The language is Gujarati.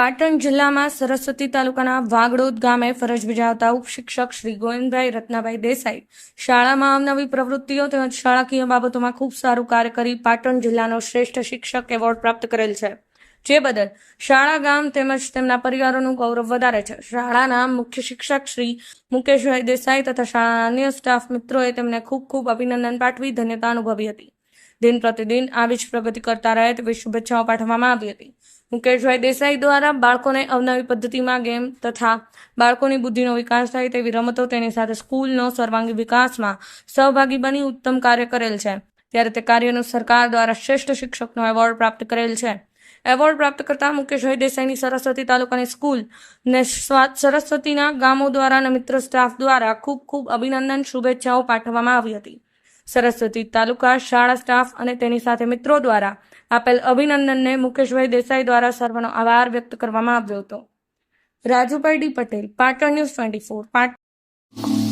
પાટણ જિલ્લામાં સરસ્વતી તાલુકાના વાગડોદ ગામે ફરજ બજાવતા ઉપશિક્ષક શ્રી ગોવિંદભાઈ રત્નાભાઈ દેસાઈ શાળામાં અવનવી પ્રવૃત્તિઓ તેમજ શાળાકીય બાબતોમાં ખૂબ સારું કાર્ય કરી પાટણ જિલ્લાનો શ્રેષ્ઠ શિક્ષક એવોર્ડ પ્રાપ્ત કરેલ છે. જે બદલ શાળા ગામ તેમજ તેમના પરિવારોનું ગૌરવ વધારે છે. શાળાના મુખ્ય શિક્ષક શ્રી મુકેશભાઈ દેસાઈ તથા શાળાના અન્ય સ્ટાફ મિત્રોએ તેમને ખૂબ ખૂબ અભિનંદન પાઠવી ધન્યતા અનુભવી હતી. દિન પ્રતિદિન આવી જ પ્રગતિ કરતા રહે તેવી શુભેચ્છાઓ પાઠવવામાં આવી હતી. મુકેશભાઈ દેસાઈ દ્વારા બાળકોને અવનવી પદ્ધતિમાં ગેમ તથા બાળકોની બુદ્ધિનો વિકાસ થાય તેવી રમતો તેની સાથે સ્કૂલનો સર્વાંગી વિકાસમાં સહભાગી બની ઉત્તમ કાર્ય કરેલ છે. ત્યારે તે કાર્યનું સરકાર દ્વારા શ્રેષ્ઠ શિક્ષકનો એવોર્ડ પ્રાપ્ત કરેલ છે. એવોર્ડ પ્રાપ્ત કરતા મુકેશભાઈ દેસાઈની સરસ્વતી તાલુકાની સ્કૂલ ને સરસ્વતીના ગામો દ્વારા અને મિત્ર સ્ટાફ દ્વારા ખૂબ ખૂબ અભિનંદન, શુભેચ્છાઓ પાઠવવામાં આવી હતી. સરસ્વતી તાલુકા શાળા સ્ટાફ અને તેની સાથે મિત્રો દ્વારા આપેલ અભિનંદનને મુકેશભાઈ દેસાઈ દ્વારા સર્વનો આભાર વ્યક્ત કરવામાં આવ્યો હતો. Rajubhai D Patel, Patan news twenty four Patan